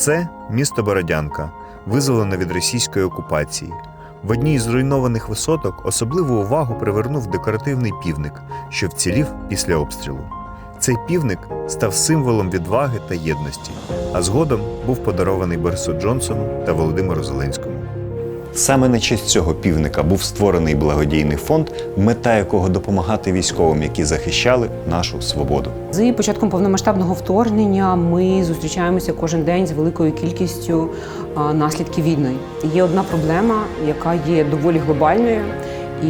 Це місто Бородянка, визволене від російської окупації. В одній із зруйнованих висоток особливу увагу привернув декоративний півник, що вцілів після обстрілу. Цей півник став символом відваги та єдності, а згодом був подарований Борису Джонсону та Володимиру Зеленському. Саме на честь цього півника був створений благодійний фонд, мета якого допомагати військовим, які захищали нашу свободу. З початком повномасштабного вторгнення ми зустрічаємося кожен день з великою кількістю наслідків війни. Є одна проблема, яка є доволі глобальною,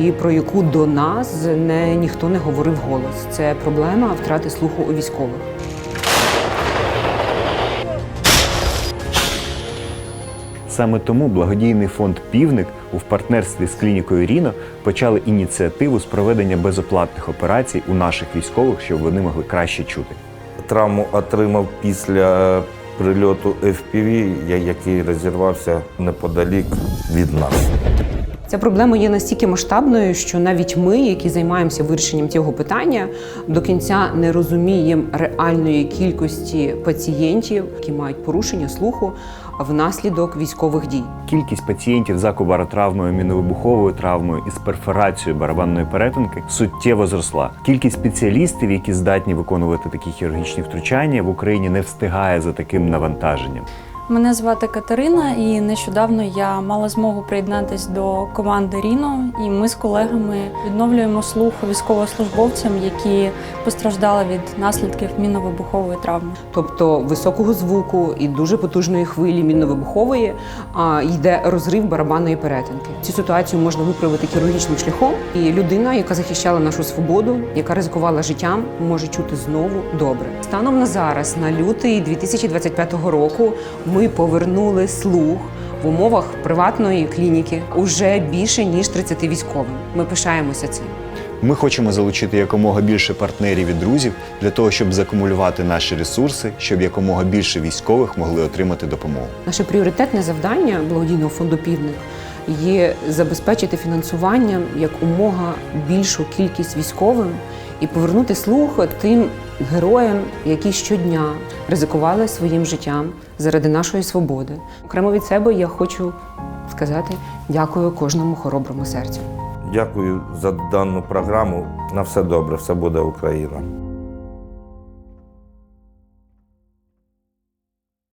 і про яку до нас не ніхто не говорив голос. Це проблема втрати слуху у військових. Саме тому благодійний фонд Півник у партнерстві з клінікою Ріно почали ініціативу з проведення безоплатних операцій у наших військових, щоб вони могли краще чути. Травму отримав після прильоту FPV, який розірвався неподалік від нас. Ця проблема є настільки масштабною, що навіть ми, які займаємося вирішенням цього питання, до кінця не розуміємо реальної кількості пацієнтів, які мають порушення слуху внаслідок військових дій. Кількість пацієнтів з акубаротравмою, міновибуховою травмою із перфорацією барабанної перетинки суттєво зросла. Кількість спеціалістів, які здатні виконувати такі хірургічні втручання, в Україні не встигає за таким навантаженням. Мене звати Катерина, і нещодавно я мала змогу приєднатись до команди Ріно. І ми з колегами відновлюємо слух військовослужбовцям, які постраждали від наслідків мінно-вибухової травми. Тобто високого звуку і дуже потужної хвилі мінно-вибухової а, йде розрив барабанної перетинки. Цю ситуацію можна виправити хірургічним шляхом, і людина, яка захищала нашу свободу, яка ризикувала життям, може чути знову добре. Станом на зараз, на лютий 2025 року, ми повернули слух. В умовах приватної клініки уже більше ніж 30 військовим. Ми пишаємося цим. Ми хочемо залучити якомога більше партнерів і друзів для того, щоб закумулювати наші ресурси, щоб якомога більше військових могли отримати допомогу. Наше пріоритетне завдання благодійного фонду Півник є забезпечити фінансуванням як умога більшу кількість військовим і повернути слух тим героям, які щодня ризикували своїм життям заради нашої свободи. Окремо від себе я хочу сказати дякую кожному хороброму серцю. Дякую за дану програму. На все добре, все буде Україна.